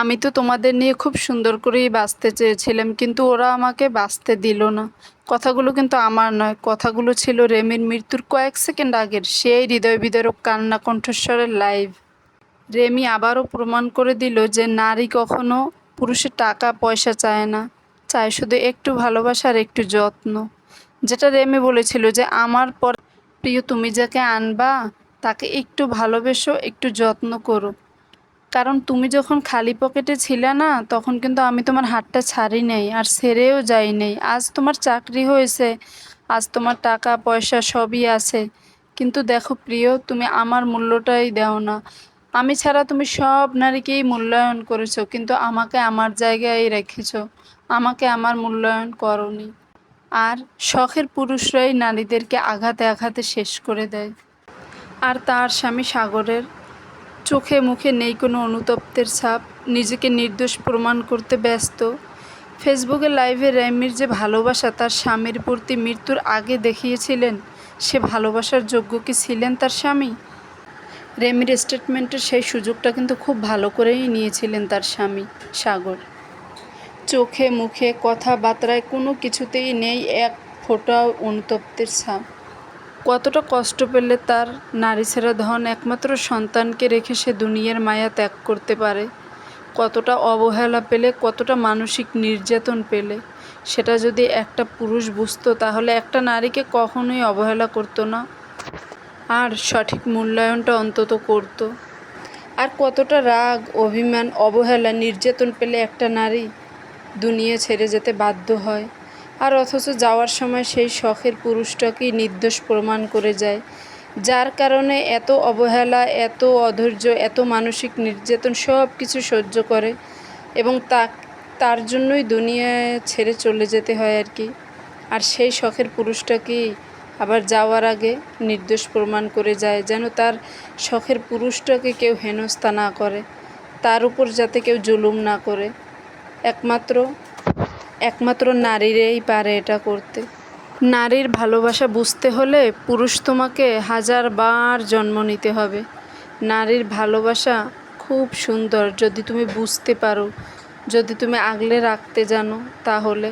আমি তো তোমাদের নিয়ে খুব সুন্দর করেই বাঁচতে চেয়েছিলাম, কিন্তু ওরা আমাকে বাঁচতে দিল না। কথাগুলো কিন্তু আমার নয়, কথাগুলো ছিল রেমির মৃত্যুর কয়েক সেকেন্ড আগের, সেই হৃদয় বিদারক কান্না কণ্ঠস্বরের লাইভ। রেমি আবারও প্রমাণ করে দিল যে নারী কখনো পুরুষের টাকা, পয়সা চায় না, চায় শুধু একটু ভালোবাসা আর একটু যত্ন। যেটা রেমি বলেছিল যে আমার পর প্রিয়, তুমি যাকে আনবা, তাকে একটু ভালোবেসো, একটু যত্ন করো। কারণ তুমি যখন খালি পকেটে ছিলে না, তখন কিন্তু আমি তোমার হাতটা ছাড়ি নেই আর ছেড়েও যাই নেই আজ তোমার চাকরি হয়েছে, আজ তোমার টাকা, পয়সা সবই আছে। কিন্তু দেখো প্রিয়, তুমি আমার মূল্যটাই দাও না। আমি ছাড়া তুমি সব নারীকেই মূল্যায়ন করেছ, কিন্তু আমাকে আমার জায়গায় রেখেছো। আমাকে আমার মূল্যায়ন করনি। আর শখের পুরুষরাই নারীদেরকে আঘাতে আঘাতে শেষ করে দেয়। আর তার স্বামী সাগরের চোখে মুখে নেই কোনো অনুতপ্তের ছাপ, নিজেকে নির্দোষ প্রমাণ করতে ব্যস্ত। ফেসবুকে লাইভে রেমির যে ভালোবাসা, তার স্বামীর প্রতি মৃত্যুর আগে দেখিয়েছিলেন, সে ভালোবাসার যোগ্য কি ছিলেন তার স্বামী? রেমির স্টেটমেন্টের সেই সুযোগটা কিন্তু খুব ভালো করেই নিয়েছিলেন তার স্বামী, সাগর। চোখে মুখে কথাবার্তায় কোনো কিছুতেই নেই এক ফোঁটাও অনুতপ্তের ছাপ। কতটা কষ্ট পেলে তার নারী ছেড়া ধন একমাত্র সন্তানকে রেখে সে দুনিয়ার মায়া ত্যাগ করতে পারে? কতটা অবহেলা পেলে, কতটা মানসিক নির্যাতন পেলে? সেটা যদি একটা পুরুষ বুঝতো, তাহলে একটা নারীকে কখনোই অবহেলা করতো না। আর সঠিক মূল্যায়নটা অন্তত করত। আর কতটা রাগ, অভিমান, অবহেলা, নির্যাতন পেলে একটা নারী দুনিয়া ছেড়ে যেতে বাধ্য হয়? আর অথচ যাওয়ার সময় সেই শখের পুরুষটাকেই নির্দোষ প্রমাণ করে যায়। যার কারণে এত অবহেলা, এত অধৈর্য, এত মানসিক নির্যাতন সব কিছু সহ্য করে এবং তা তার জন্যই দুনিয়ায় ছেড়ে চলে যেতে হয় আর কি। আর সেই শখের পুরুষটাকেই আবার যাওয়ার আগে নির্দোষ প্রমাণ করে যায়, যেন তার শখের পুরুষটাকে কেউ হেনস্থা না করে, তার উপর যাতে কেউ জুলুম না করে। একমাত্র একমাত্র নারীরাই পারে এটা করতে। নারীর ভালোবাসা বুঝতে হলে পুরুষ তোমাকে হাজার বার জন্ম নিতে হবে। নারীর ভালোবাসা খুব সুন্দর, যদি তুমি বুঝতে পারো, যদি তুমি আগলে রাখতে জানো তাহলে।